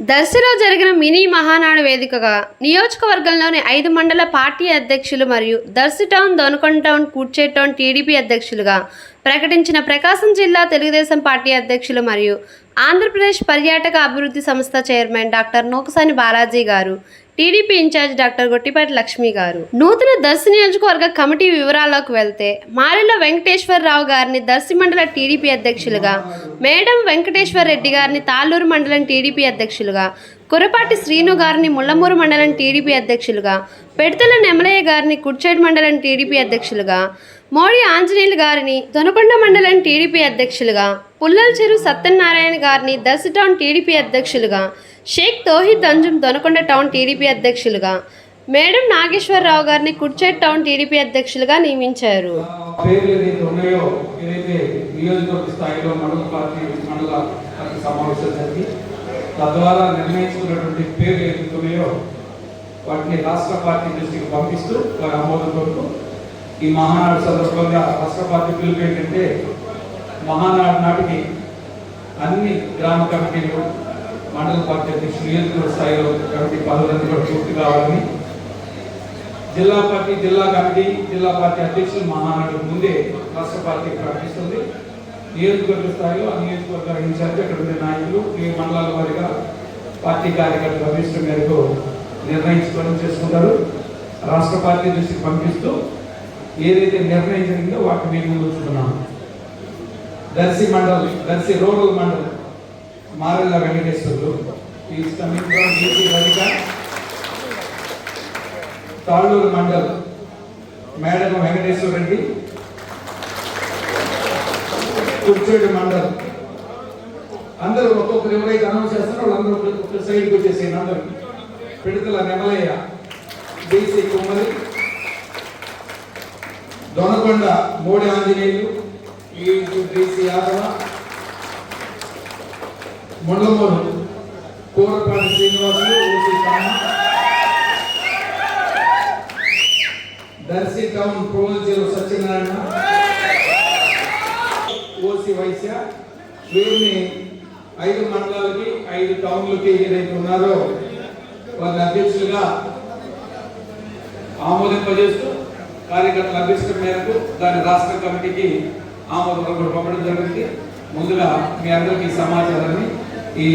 దర్శిలో జరిగిన మినీ మహానాడు వేదికగా నియోజకవర్గంలోని ఐదు మండల పార్టీ అధ్యక్షులు మరియు Darsi town Donakonda town Kurichedu town TDP అధ్యక్షులుగా ప్రకటించిన ప్రకాశం జిల్లా తెలుగుదేశం పార్టీ అధ్యక్షులు మరియు ఆంధ్రప్రదేశ్ పర్యాటక అభివృద్ధి సంస్థ చైర్మన్ డాక్టర్ నోకసాని బాలాజీ గారు TDP incharge doctor Gottipati Lakshmi గారు. నూతన దర్శి నియోజకవర్గ కమిటీ వివరాల్లోకి వెళ్తే మారెల్ల వెంకటేశ్వరరావు గారిని దర్శి మండల టీడీపీ అధ్యక్షులుగా మేడం వెంకటేశ్వర రెడ్డి గారిని తాళ్ళూరు మండలం టీడీపీ అధ్యక్షులుగా కురపాటి శ్రీను గారిని ముళ్ళమూరు మండలం టీడీపీ అధ్యక్షులుగా పెడతల నెమలయ్య గారిని కుర్చేడు మండలం టీడీపీ అధ్యక్షులుగా మోడీ ఆంజనేయులు గారిని దొనకొండ మండలం టీడీపీ అధ్యక్షులుగా పుల్లల చెరు సత్యనారాయణ గారిని దర్శి టౌన్ టీడీపీ అధ్యక్షులుగా షేక్ తోహిద్ అంజుమ్ దొనకొండ టౌన్ టీడీపీ అధ్యక్షులుగా మేడం నాగేశ్వరరావు గారిని కుర్చేడ్ టౌన్ టీడీపీ అధ్యక్షులుగా నియమించారు. తద్వారా నిర్ణయించుకున్నటువంటి పేర్లు ఏదైతే వాటిని రాష్ట్ర పార్టీ దృష్టికి పంపిస్తూ వారి ఆమోదం కొరకు ఈ మహానాడు సందర్భంగా రాష్ట్ర పార్టీ పిలుపు ఏంటంటే మహానాడు నాటికి అన్ని గ్రామ కమిటీలు మండల పార్టీ అధ్యక్షులు నియోజకవర్గ స్థాయిలో కమిటీ పదవులన్నీ కూడా పూర్తి కావాలని జిల్లా పార్టీ జిల్లా కమిటీ జిల్లా పార్టీ అధ్యక్షులు మహానాడు ముందే రాష్ట్ర పార్టీ ప్రకటిస్తుంది. నియోజకవర్గ స్థాయిలో ఆ నియోజకవర్గ ఇన్ఛార్జ్ అక్కడ ఉండే నాయకులు ఈ మండలాల వారిగా పార్టీ కార్యకర్తల అభిష్టం మేరకు నిర్ణయించుకోవడం చేసుకుంటారు. రాష్ట్ర పార్టీ దృష్టికి పంపిస్తూ ఏదైతే నిర్ణయం జరిగిందో వాటిని మేము ముందు దర్శి మండల్ దర్శి రూరల్ మండల్ మారెల్ల వెంకటేశ్వర్లు ఈ సమీపంలో నీతి రవిక తాళ్ళూరు మండల్ మేడం వెంకటేశ్వర రెడ్డి కుర్చేడు మండల్. అందరూ ఒక్కొక్కరు ఎవరైతే అనౌన్స్ చేస్తారో వాళ్ళందరూ సైడ్కి వచ్చేసేయండి అందరూ. పిడతల నెమలయ్య బీసీ కుమ్మరి దొనకొండ మోడి ఆంజనేయులు ఈ BC Yadava Mundlamuru Kurapati Srinivasulu OC Kamma. Darsi town ప్రోల్జీలో Satyanarayana. OC Vysya. వీరిని ఐదు మండలాలకి ఐదు టౌన్లకి ఏదైతే ఉన్నారో వారి అధ్యక్షులుగా ఆమోదింపజేస్తూ కార్యకర్తల అభ్యర్థం మేరకు దాని రాష్ట్ర కమిటీకి ఆమోదం పంపడం జరిగింది. ముందుగా మీ అందరికీ ఈ సమాచారాన్ని ఈ